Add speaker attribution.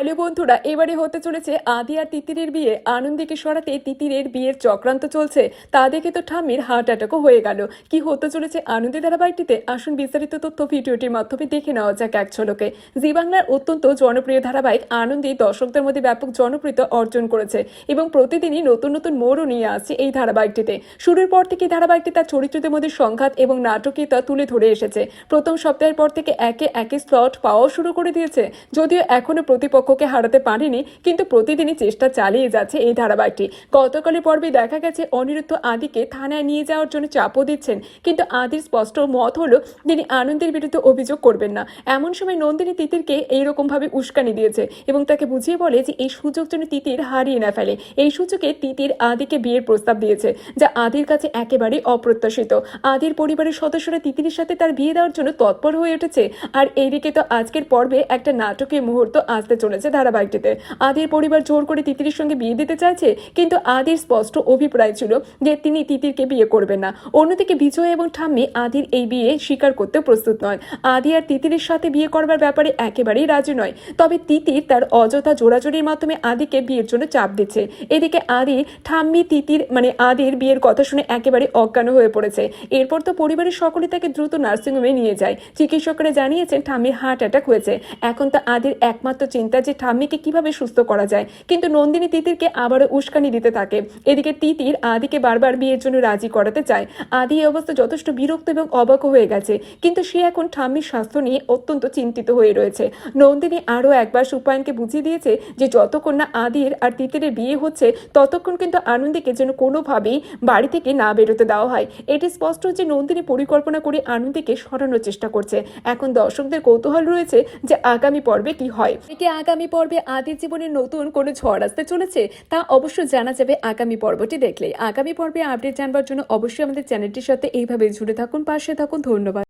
Speaker 1: Hello বন্ধুরা, এবারে হতে চলেছে আদি আর তিতিরের বিয়ে। আনন্দীকে সরাতে তিতিরের বিয়ের চক্রান্ত চলছে। তা দেখে তো ঠাম্মির হার্ট অ্যাটাকও হয়ে গেল। কি হতে চলেছে আনন্দী ধারাবাহিকটিতে? আসুন বিস্তারিত তথ্য ভিডিওটির মাধ্যমে দেখে নেওয়া যাক এক ঝলকে। জি বাংলার অত্যন্ত জনপ্রিয় ধারাবাহিক আনন্দী দর্শকদের মধ্যে ব্যাপক জনপ্রিয়তা অর্জন করেছে এবং প্রতিদিনই নতুন নতুন মোড়ও নিয়ে আসছে এই ধারাবাহিকটিতে। শুরুর পর থেকে ধারাবাহিকটি তার চরিত্রদের মধ্যে সংঘাত এবং নাটকীয়তা তুলে ধরে এসেছে। প্রথম সপ্তাহের পর থেকে একে একে স্লট পাওয়াও শুরু করে দিয়েছে। যদিও এখনও প্রতিপক্ষকে হারাতে পারেনি, কিন্তু প্রতিদিনই চেষ্টা চালিয়ে যাচ্ছে এই ধারাবাহিকটি। গতকালের পর্বে দেখা গেছে, অনিরুদ্ধ আদিকে থানায় নিয়ে যাওয়ার জন্য চাপও দিচ্ছেন, কিন্তু আদির স্পষ্ট মত হলো, তিনি আনন্দের বিরুদ্ধে অভিযোগ করবেন না। এমন সময় নন্দিনী তিতিরকে এইরকম ভাবে উস্কানি দিয়েছে এবং তাকে বুঝিয়ে বলে যে, এই সুযোগ যেন তিতির হারিয়ে না ফেলে। এই সুযোগে তিতির আদিকে বিয়ের প্রস্তাব দিয়েছে, যা আদির কাছে একেবারেই অপ্রত্যাশিত। আদির পরিবারের সদস্যরা তিতিরের সাথে তার বিয়ে দেওয়ার জন্য তৎপর হয়ে উঠেছে। আর এইদিকে তো আজকের পর্বে একটা নাটকীয় মুহূর্ত আসতে চলেছে। ধারাবাহিকটিতে। আদির পরিবার জোর করে তিতিরের সঙ্গে বিয়ে দিতে চাইছে, কিন্তু আদির স্পষ্ট অভিপ্রায় ছিল যে তিনি তিতিরকে বিয়ে করবেন না। অন্যদিকে বিজয় এবং ঠাম্মি আদির এই বিয়ে স্বীকার করতে প্রস্তুত নয়। আদি আর তিতিরের সাথে বিয়ে করবার ব্যাপারে একেবারেই রাজি নয়, তবে তিতির তার অযথা জোড়াজোড়ির মাধ্যমে আদিকে বিয়ের জন্য চাপ দিচ্ছে। এদিকে আদি, ঠাম্মি, তিতির মানে আদির বিয়ের কথা শুনে একেবারে অজ্ঞান হয়ে পড়েছে। এরপর তো পরিবারের সকলে তাকে দ্রুত নার্সিংহোমে নিয়ে যায়। চিকিৎসকরা জানিয়েছেন, ঠাম্মির হার্ট অ্যাটাক হয়েছে। এখন তো আদির একমাত্র চিন্তা যে ঠাম্মিকে কীভাবে সুস্থ করা যায়। কিন্তু নন্দিনী তিতিরকে আবারও উস্কানি দিতে থাকে। এদিকে তিতির আদিকে বারবার বিয়ের জন্য রাজি করাতে চায়। আদি এই অবস্থা যথেষ্ট বিরক্ত এবং অবাক হয়ে গেছে। কিন্তু সে এখন ঠাম্মির স্বাস্থ্য নিয়ে অত্যন্ত চিন্তিত হয়ে রয়েছে। নন্দিনী আরও একবার সুপায়নকে বুঝিয়ে দিয়েছে যে যতক্ষণ না আদির আর তিতিরের বিয়ে হচ্ছে, ততক্ষণ কিন্তু আনন্দীকে যেন কোনোভাবেই বাড়ি থেকে না বেরোতে দেওয়া হয়। এটি স্পষ্ট যে নন্দিনী পরিকল্পনা করে আনন্দীকে সরানোর চেষ্টা করছে। এখন দর্শকদের কৌতূহল রয়েছে যে আগামী পর্বে কি হয়। একে আগামী পর্বে আদির জীবনে নতুন কোনো ঝড় আসতে চলেছে, তা অবশ্যই জানা যাবে আগামী পর্বটি দেখলে আগামী পর্বে আপডেট জানবার জন্য অবশ্যই আমাদের চ্যানেলটির সাথে এইভাবে জুড়ে থাকুন, পাশে থাকুন, ধন্যবাদ।